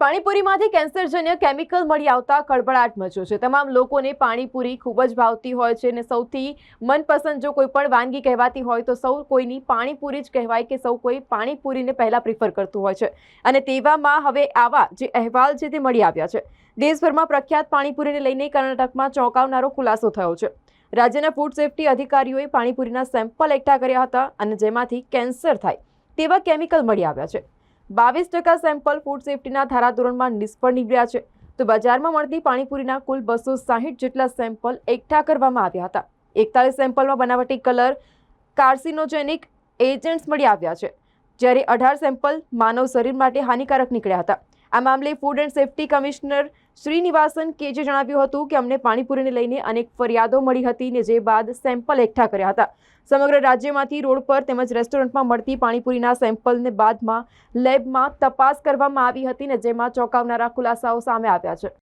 પાણીપુરીમાંથી કેન્સરજન્ય chemical મળી આવતા કળબળાટ મચ્યો છે. તમામ લોકોને પાણીપુરી ખૂબ જ ભાવતી હોય છે અને સૌથી મનપસંદ જો કોઈ પણ વાનગી કહેવાતી હોય તો સૌ કોઈની પાણીપુરી જ કહેવાય કે સૌ કોઈ પાણીપુરીને પહેલાં પ્રિફર કરતું હોય છે. અને તેવામાં હવે આવા જે અહેવાલ છે તે મળી આવ્યા છે. દેશભરમાં પ્રખ્યાત પાણીપુરીને લઈને કર્ણાટકમાં ચોંકાવનારો ખુલાસો થયો છે. રાજ્યના ફૂડ સેફ્ટી અધિકારીઓએ પાણીપુરીના સેમ્પલ એકઠા કર્યા હતા અને જેમાંથી કેન્સર થાય તેવા કેમિકલ મળી આવ્યા છે. બાવીસ ટકા સેમ્પલ ફૂડ સેફ્ટીના ધારાધોરણમાં નિષ્ફળ નીકળ્યા છે. તો બજારમાં મળતી પાણીપુરીના કુલ બસો સાહીઠ જેટલા સેમ્પલ એકઠા કરવામાં આવ્યા હતા. એકતાલીસ સેમ્પલમાં બનાવટી કલર, કાર્સિનોજેનિક એજન્ટ્સ મળી આવ્યા છે. જ્યારે અઢાર સેમ્પલ માનવ શરીર માટે હાનિકારક નીકળ્યા હતા. આ મામલે food and safety commissioner Srinivasan K J હતું કે અમને પાણીપુરીને લઈને અનેક ફરિયાદો મળી હતી ને જે બાદ સેમ્પલ એકઠા કર્યા હતા. સમગ્ર રાજ્યમાંથી રોડ પર તેમજ રેસ્ટોરન્ટમાં મળતી પાણીપુરીના સેમ્પલને બાદમાં લેબમાં તપાસ કરવામાં આવી હતી ને જેમાં ચોંકાવનારા ખુલાસાઓ સામે આવ્યા છે.